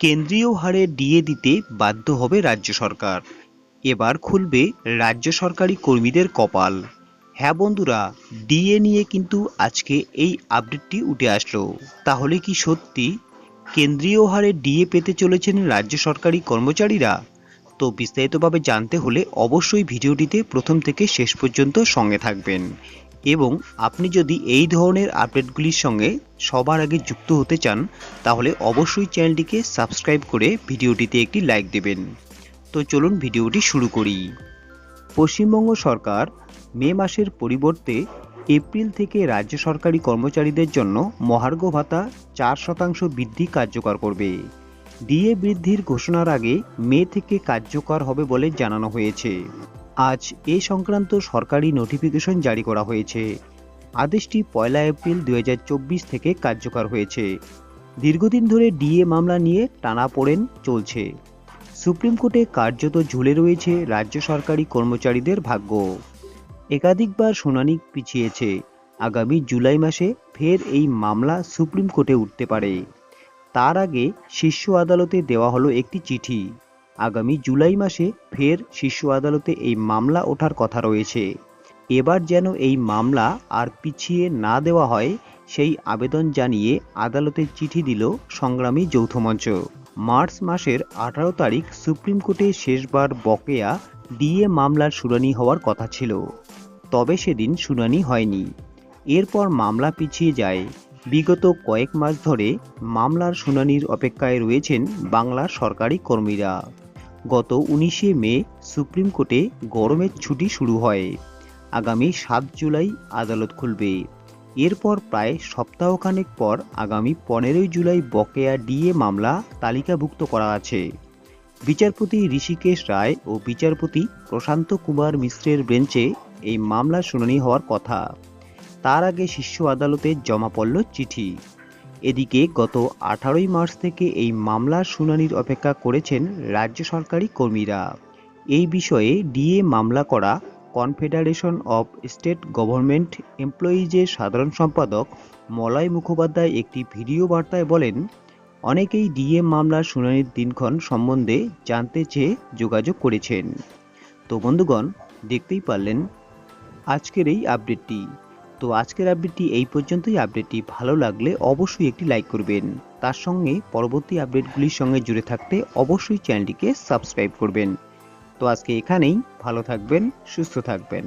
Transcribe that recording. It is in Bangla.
কেন্দ্রীয় হারে ডিএ দিতে বাধ্য হবে রাজ্য সরকার। এবার খুলবে রাজ্য সরকারি কর্মীদের কপাল। হ্যাঁ বন্ধুরা, ডিএ নিয়ে কিন্তু আজকে এই আপডেটটি উঠে আসলো। তাহলে কি সত্যি? কেন্দ্রীয় হারে ডিএ পেতে চলেছেন রাজ্য সরকারি কর্মচারীরা? তো বিস্তারিতভাবে জানতে হলে অবশ্যই ভিডিওটিতে প্রথম থেকে শেষ পর্যন্ত সঙ্গে থাকবেন। এবং আপনি যদি এই ধরনের আপডেটগুলির সঙ্গে সবার আগে যুক্ত হতে চান, তাহলে অবশ্যই চ্যানেলটিকে সাবস্ক্রাইব করে ভিডিওটিতে একটি লাইক দেবেন। তো চলুন ভিডিওটি শুরু করি। পশ্চিমবঙ্গ সরকার মে মাসের পরিবর্তে এপ্রিল থেকে রাজ্য সরকারি কর্মচারীদের জন্য মহার্ঘ ভাতা চার শতাংশ বৃদ্ধি কার্যকর করবে। ডিএ বৃদ্ধির ঘোষণার আগে মে থেকে কার্যকর হবে বলে জানানো হয়েছে। আজ এ সংক্রান্ত সরকারি নোটিফিকেশন জারি করা হয়েছে। আদেশটি পয়লা এপ্রিল দু হাজার চব্বিশ থেকে কার্যকর হয়েছে। দীর্ঘদিন ধরে ডিএ মামলা নিয়ে টানাপোড়েন চলছে। সুপ্রিম কোর্টে কার্যত ঝুলে রয়েছে রাজ্য সরকারি কর্মচারীদের ভাগ্য। একাধিকবার শুনানি পিছিয়েছে। আগামী জুলাই মাসে ফের এই মামলা সুপ্রিম কোর্টে উঠতে পারে। তার আগে শীর্ষ আদালতে দেওয়া হলো একটি চিঠি। আগামী জুলাই মাসে ফের শীর্ষ আদালতে এই মামলা ওঠার কথা রয়েছে। এবার যেন এই মামলা আর পিছিয়ে না দেওয়া হয়, সেই আবেদন জানিয়ে আদালতে চিঠি দিল সংগ্রামী যৌথ মঞ্চ। মার্চ মাসের আঠারো তারিখ সুপ্রিম কোর্টে শেষবার বকেয়া ডিএ মামলার শুনানি হওয়ার কথা ছিল। তবে সেদিন শুনানি হয়নি। এরপর মামলা পিছিয়ে যায়। বিগত কয়েক মাস ধরে মামলার শুনানির অপেক্ষায় রয়েছেন বাংলার সরকারি কর্মীরা। গত উনিশে মে সুপ্রিম কোর্টে গরমের ছুটি শুরু হয়। আগামী সাত জুলাই আদালত খুলবে। এরপর প্রায় সপ্তাহখানেক পর আগামী পনেরোই জুলাই বকেয়া ডিএ মামলা তালিকাভুক্ত করা আছে। বিচারপতি ঋষিকেশ রায় ও বিচারপতি প্রশান্ত কুমার মিশ্রের বেঞ্চে এই মামলার শুনানি হওয়ার কথা। তার আগে শীর্ষ আদালতে জমা পড়ল চিঠি। এদিকে গত আঠারোই মার্চ থেকে এই মামলার শুনানির অপেক্ষা করেছেন রাজ্য সরকারি কর্মীরা। এই বিষয়ে ডিএ মামলা করা কনফেডারেশন অব স্টেট গভর্নমেন্ট এমপ্লয়িজের সাধারণ সম্পাদক মলয় মুখোপাধ্যায় একটি ভিডিও বার্তায় বলেন, অনেকেই ডিএ মামলার শুনানির দিনক্ষণ সম্বন্ধে জানতে চেয়ে যোগাযোগ করেছেন। তো বন্ধুগণ, দেখতেই পারলেন আজকের এই আপডেটটি। তো আজকের আপডেটটি এই পর্যন্তই। আপডেটটি ভালো লাগলে অবশ্যই একটি লাইক করবেন। তার সঙ্গে পরবর্তী আপডেটগুলির সঙ্গে জুড়ে থাকতে অবশ্যই চ্যানেলটিকে সাবস্ক্রাইব করবেন। তো আজকে এখানেই, ভালো থাকবেন, সুস্থ থাকবেন।